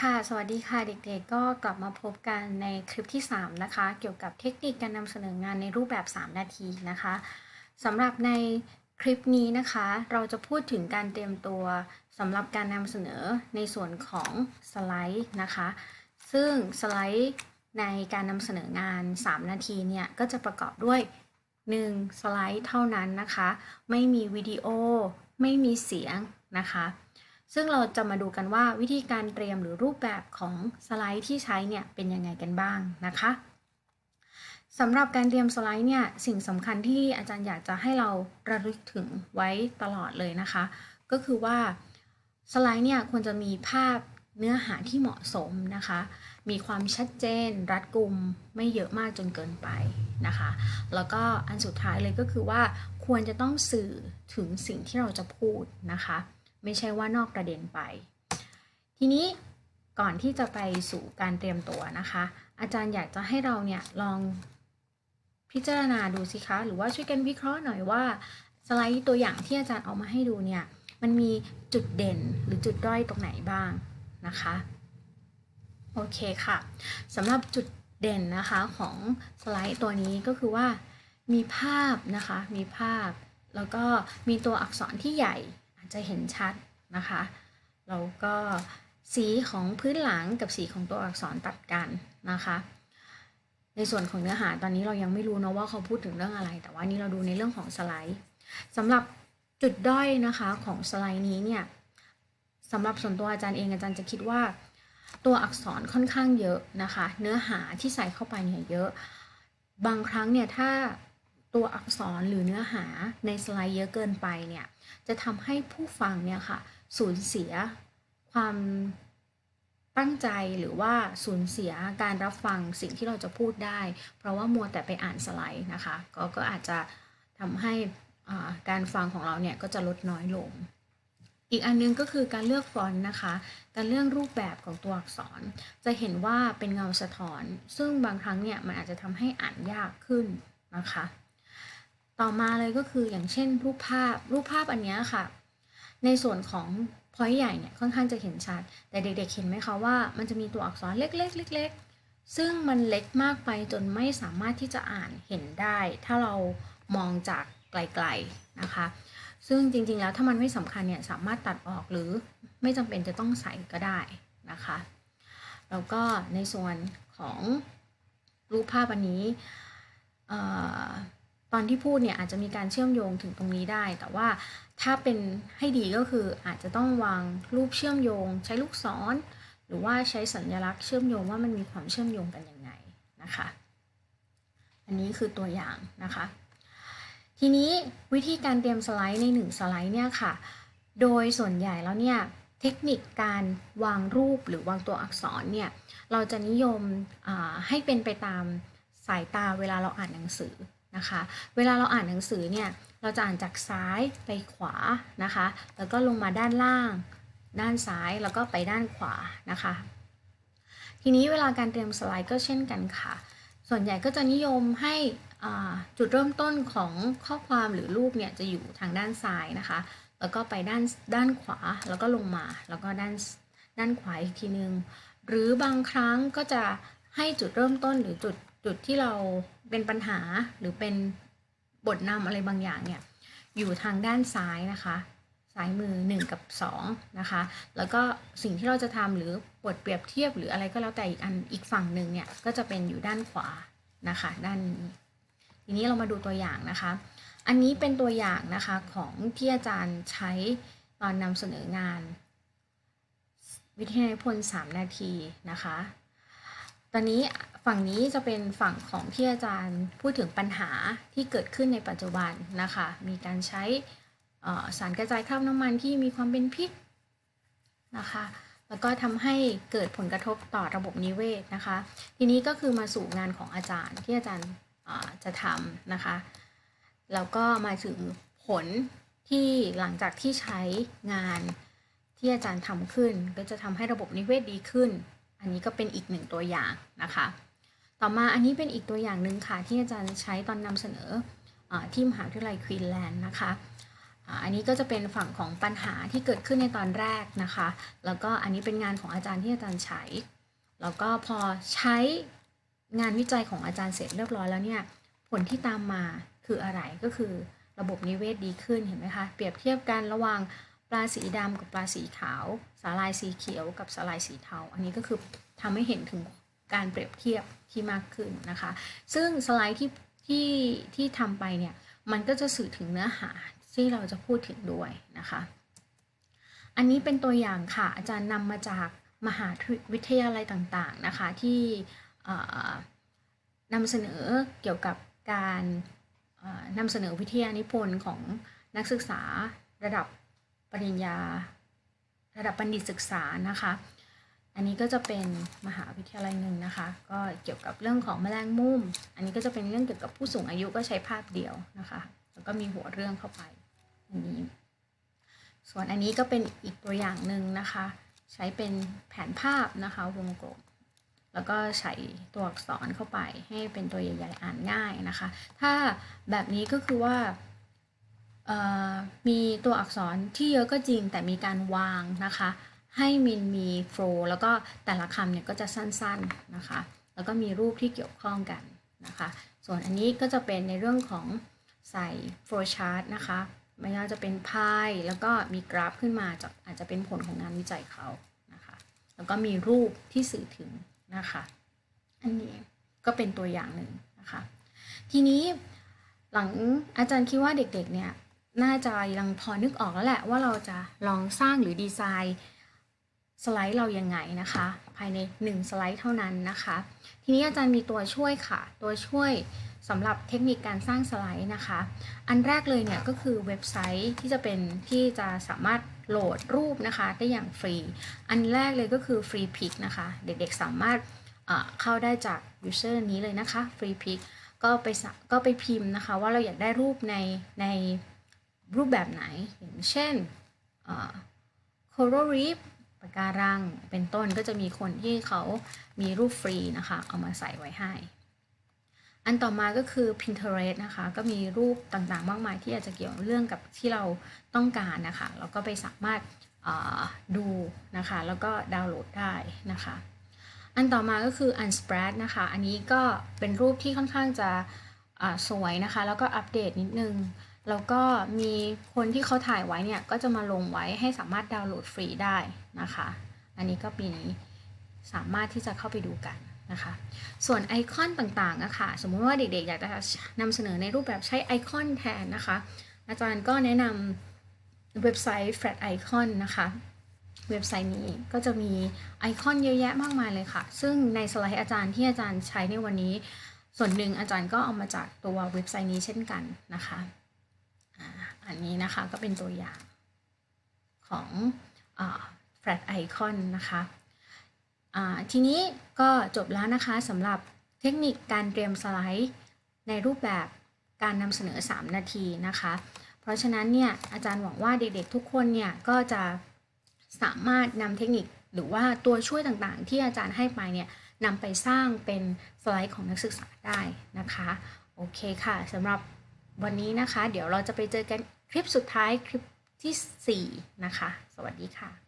ค่ะ สวัสดีค่ะเด็กๆ ก็กลับมาพบกันในคลิปที่ 3 นะคะ เกี่ยวกับเทคนิคการนำเสนองานในรูปแบบ 3 นาทีนะคะสำหรับในคลิปนี้นะคะ เราจะพูดถึงการเตรียมตัวสำหรับการนำเสนอในส่วนของสไลด์นะคะ ซึ่งสไลด์ในการนำเสนองาน 3 นาทีเนี่ย ก็จะประกอบด้วย 1 สไลด์เท่านั้นนะคะ ไม่มีวิดีโอ ไม่มีเสียงนะคะ ซึ่งเราจะมาดูกันว่าวิธีการเตรียมหรือรูปแบบของสไลด์ที่ใช้เนี่ยเป็นยังไงกันบ้างนะคะสำหรับการเตรียมสไลด์เนี่ยสิ่งสำคัญที่อาจารย์อยากจะให้เราระลึกถึงไว้ตลอดเลยนะคะ ก็คือว่าสไลด์เนี่ยควรจะมีภาพเนื้อหาที่เหมาะสมนะคะ มีความชัดเจน รัดกุมไม่เยอะมากจนเกินไปนะคะ แล้วก็อันสุดท้ายเลยก็คือว่าควรจะต้องสื่อถึงสิ่งที่เราจะพูดนะคะ ไม่ใช่ว่านอกประเด็นไป ทีนี้ก่อนที่จะไปสู่การเตรียมตัวนะคะ อาจารย์อยากจะให้เราเนี่ยลองพิจารณาดูสิคะ หรือว่าช่วยกันวิเคราะห์หน่อยว่าสไลด์ตัวอย่างที่อาจารย์เอามาให้ดูเนี่ยมันมีจุดเด่นหรือจุดด้อยตรงไหนบ้างนะคะโอเคค่ะสำหรับจุดเด่นนะคะของสไลด์ตัวนี้ก็คือว่ามีภาพนะคะมีภาพ แล้วก็มีตัวอักษรที่ใหญ่ จะเห็นชัดนะคะแล้วก็สีของพื้นหลังกับสีของตัวอักษรตัดกันนะคะ ในส่วนของเนื้อหาตอนนี้เรายังไม่รู้นะว่าเขาพูดถึงเรื่องอะไร แต่ว่านี้เราดูในเรื่องของสไลด์สำหรับจุดด้อยนะคะของสไลด์นี้เนี่ยสำหรับส่วนตัวอาจารย์เองอาจารย์จะคิดว่า ตัวอักษรค่อนข้างเยอะนะคะ เนื้อหาที่ใส่เข้าไปเนี่ยเยอะ บางครั้งเนี่ยถ้า ตัวอักษรหรือเนื้อหาในสไลด์เยอะเกินไปเนี่ยจะทำให้ผู้ฟังเนี่ยค่ะสูญเสียความตั้งใจหรือว่าสูญเสียการรับฟังสิ่งที่เราจะพูดได้ เพราะว่ามัวแต่ไปอ่านสไลด์นะคะก็ก็อาจจะทำให้การฟังของเราเนี่ยก็จะลดน้อยลง อีกอันนึงก็คือการเลือกฟอนต์นะคะ การเลือกรูปแบบของตัวอักษร จะเห็นว่าเป็นเงาสะท้อน ซึ่งบางครั้งเนี่ยมันอาจจะทำให้อ่านยากขึ้นนะคะ ต่อมาเลยก็คืออย่างเช่นรูปภาพรูปภาพอันนี้ค่ะ ในส่วนของพอยต์ใหญ่เนี่ยค่อนข้างจะเห็นชัด แต่เด็กๆเห็นไหมคะว่ามันจะมีตัวอักษรเล็กๆเล็กๆซึ่งมันเล็กมากไปจนไม่สามารถที่จะอ่านเห็นได้ ถ้าเรามองจากไกลๆนะคะ ซึ่งจริงๆแล้วถ้ามันไม่สำคัญเนี่ยสามารถตัดออกหรือไม่จำเป็นจะต้องใส่ก็ได้นะคะ แล้วก็ในส่วนของรูปภาพอันนี้ ตอนที่พูดเนี่ยอาจจะมีการเชื่อมโยงถึงตรงนี้ได้ แต่ว่าถ้าเป็นให้ดีก็คืออาจจะต้องวางรูปเชื่อมโยง ใช้ลูกศร หรือว่าใช้สัญลักษณ์เชื่อมโยงว่ามันมีความเชื่อมโยงกันยังไงนะคะ อันนี้คือตัวอย่างนะคะ ทีนี้วิธีการเตรียมสไลด์ใน 1 สไลด์เนี่ยค่ะ โดยส่วนใหญ่แล้วเนี่ยเทคนิคการวางรูปหรือวางตัวอักษรเนี่ยเราจะนิยมให้เป็นไปตามสายตาเวลาเราอ่านหนังสือ นะคะ เวลาเราอ่านหนังสือเนี่ยเราจะอ่านจากซ้ายไปขวานะคะ แล้วก็ลงมาด้านล่าง ด้านซ้ายแล้วก็ไปด้านขวานะคะ ทีนี้เวลาการเตรียมสไลด์ก็เช่นกันค่ะ ส่วนใหญ่ก็จะนิยมให้จุดเริ่มต้นของข้อความหรือรูปเนี่ยจะอยู่ทางด้านซ้ายนะคะ แล้วก็ไปด้านด้านขวาแล้วก็ลงมา แล้วก็ด้านด้านขวาอีกทีนึง หรือบางครั้งก็จะให้จุดเริ่มต้นหรือจุด จุดที่เราเป็นปัญหาหรือเป็นบทนำอะไรบางอย่างเนี่ยอยู่ทางด้านซ้ายนะคะซ้ายมือ 1 กับ2นะคะแล้วก็สิ่งที่เราจะทำหรือบทเปรียบเทียบหรืออะไรก็แล้วแต่อีกอันอีกฝั่งหนึ่งเนี่ยก็จะเป็นอยู่ด้านขวานะคะด้านนี้ทีนี้เรามาดูตัวอย่างนะคะ อันนี้เป็นตัวอย่างนะคะของที่อาจารย์ใช้ตอนนำเสนองาน วิทยานิพนธ์3นาทีนะคะ ตอนนี้ฝั่งนี้จะเป็นฝั่งของที่อาจารย์พูดถึงปัญหาที่เกิดขึ้นในปัจจุบันนะคะ มีการใช้สารกระจายคราบน้ำมันที่มีความเป็นพิษนะคะ แล้วก็ทำให้เกิดผลกระทบต่อระบบนิเวศนะคะ ทีนี้ก็คือมาสู่งานของอาจารย์ที่อาจารย์จะทำนะคะ แล้วก็มาถึงผลที่หลังจากที่ใช้งานที่อาจารย์ทำขึ้น ก็จะทำให้ระบบนิเวศดีขึ้น อันนี้ก็เป็นอีกหนึ่งตัวอย่างนะคะ ต่อมาอันนี้เป็นอีกตัวอย่างหนึ่งค่ะ ที่อาจารย์ใช้ตอนนำเสนออที่มหาวิทยาลัยควีนแลนด์นะคะอันนี้ก็จะเป็นฝั่งของปัญหาที่เกิดขึ้นในตอนแรกนะคะ แล้วก็อันนี้เป็นงานของอาจารย์ที่อาจารย์ใช้ แล้วก็พอใช้งานวิจัยของอาจารย์เสร็จเรียบร้อยแล้วเนี่ย ผลที่ตามมาคืออะไร ก็คือระบบนิเวศดีขึ้นเห็นไหมคะ เปรียบเทียบกันระหว่าง ปลาสีดำกับปลาสีขาว สาลายสีเขียวกับสาลายสีเทา อันนี้ก็คือทำให้เห็นถึงการเปรียบเทียบที่มากขึ้นนะคะ ซึ่งสไลด์ที่ที่ที่ทำไปเนี่ยมันก็จะสื่อถึงเนื้อหาที่เราจะพูดถึงด้วยนะคะ อันนี้เป็นตัวอย่างค่ะ อาจารย์นำมาจากมหาวิทยาลัยต่างๆนะคะ ที่นำเสนอเกี่ยวกับการนำเสนอวิทยานิพนธ์ของนักศึกษาระดับ ปริญญา ระดับบัณฑิตศึกษานะคะ อันนี้ก็จะเป็นมหาวิทยาลัยหนึ่งนะคะ ก็เกี่ยวกับเรื่องของแมลงมุม อันนี้ก็จะเป็นเรื่องเกี่ยวกับผู้สูงอายุก็ใช้ภาพเดียวนะคะ แล้วก็มีหัวเรื่องเข้าไปอันนี้ ส่วนอันนี้ก็เป็นอีกตัวอย่างหนึ่งนะคะ ใช้เป็นแผนภาพนะคะวงกลมแล้วก็ใส่ตัวอักษรเข้าไปให้เป็นตัวใหญ่ๆอ่านง่ายนะคะ ถ้าแบบนี้ก็คือว่า มีตัวอักษรที่เยอะก็จริงแต่มีการวางนะคะ ให้มินมีโฟล์แล้วก็แต่ละคำเนี่ยก็จะสั้นๆนะคะ แล้วก็มีรูปที่เกี่ยวข้องกันนะคะ ส่วนอันนี้ก็จะเป็นในเรื่องของใส่โฟล์ชาร์ตนะคะไม่ว่าจะเป็นพายแล้วก็มีกราฟขึ้นมาจากอาจจะเป็นผลของงานวิจัยเขานะคะ แล้วก็มีรูปที่สื่อถึงนะคะ อันนี้ก็เป็นตัวอย่างหนึ่งนะคะ ทีนี้หลังอาจารย์คิดว่าเด็กๆเนี่ย น่าจะยังพอนึกออกแล้วแหละว่าเราจะลองสร้างหรือดีไซน์สไลด์เรายังไงนะคะ ภายใน 1 สไลด์เท่านั้นนะคะ ทีนี้อาจารย์มีตัวช่วยค่ะ ตัวช่วยสำหรับเทคนิคการสร้างสไลด์นะคะ อันแรกเลยเนี่ยก็คือเว็บไซต์ที่จะเป็นที่จะสามารถโหลดรูปนะคะ ได้อย่างฟรี อันแรกเลยก็คือ Free Pic นะคะ เด็กๆสามารถเข้าได้จาก user นี้เลยนะคะ Free Pic ก็ไปก็ไปพิมพ์นะคะ ว่าเราอยากได้รูปในใน รูปแบบไหนอย่างเช่น Coral Reef ปะการังเป็นต้นก็จะมีคนที่เขามีรูปฟรีนะคะ เอามาใส่ไว้ให้ อันต่อมาก็คือ Pinterest นะคะ ก็มีรูปต่างๆ มากมายที่อาจจะเกี่ยวเรื่องกับที่เราต้องการนะคะเราก็ไปสามารถดูนะคะ แล้วก็ดาวน์โหลดได้นะคะ อันต่อมาก็คือ Unspread นะคะ อันนี้ก็เป็นรูปที่ค่อนข้างจะสวยนะคะ แล้วก็อัปเดตนิดนึง แล้วก็มีคนที่เขาถ่ายไว้เนี่ยก็จะมาลงไว้ให้สามารถดาวน์โหลดฟรีได้นะคะ อันนี้ก็ปีนี้สามารถที่จะเข้าไปดูกันนะคะ ส่วนไอคอนต่างๆอะค่ะสมมุติว่าเด็กๆ อยากจะนำเสนอในรูปแบบใช้ไอคอนแทนนะคะ อาจารย์ก็แนะนำเว็บไซต์ Flat Icon นะคะเว็บไซต์นี้ก็จะมีไอคอนเยอะแยะมากมายเลยค่ะ ซึ่งในสไลด์อาจารย์ที่อาจารย์ใช้ในวันนี้ ส่วนหนึ่งอาจารย์ก็เอามาจากตัวเว็บไซต์นี้เช่นกันนะคะ อันนี้นะคะก็เป็นตัวอย่างของอ Flat Icon นะคะทีนี้ก็จบแล้วนะคะสำหรับเทคนิคการเตรียมสไลด์ในรูปแบบการนำเสนอ 3 นาทีนะคะ เพราะฉะนั้นเนี่ยอาจารย์หวังว่าเด็กๆทุกคนเนี่ยก็จะสามารถนำเทคนิคหรือว่าตัวช่วยต่างๆ ที่อาจารย์ให้ไปเนี่ยนำไปสร้างเป็นสไลด์ของนักศึกษาได้นะคะ โอเคค่ะสำหรับวันนี้นะคะ เดี๋ยวเราจะไปเจอกัน ลิปสุดท้ายคลิปที่ 4 นะคะ สวัสดีค่ะ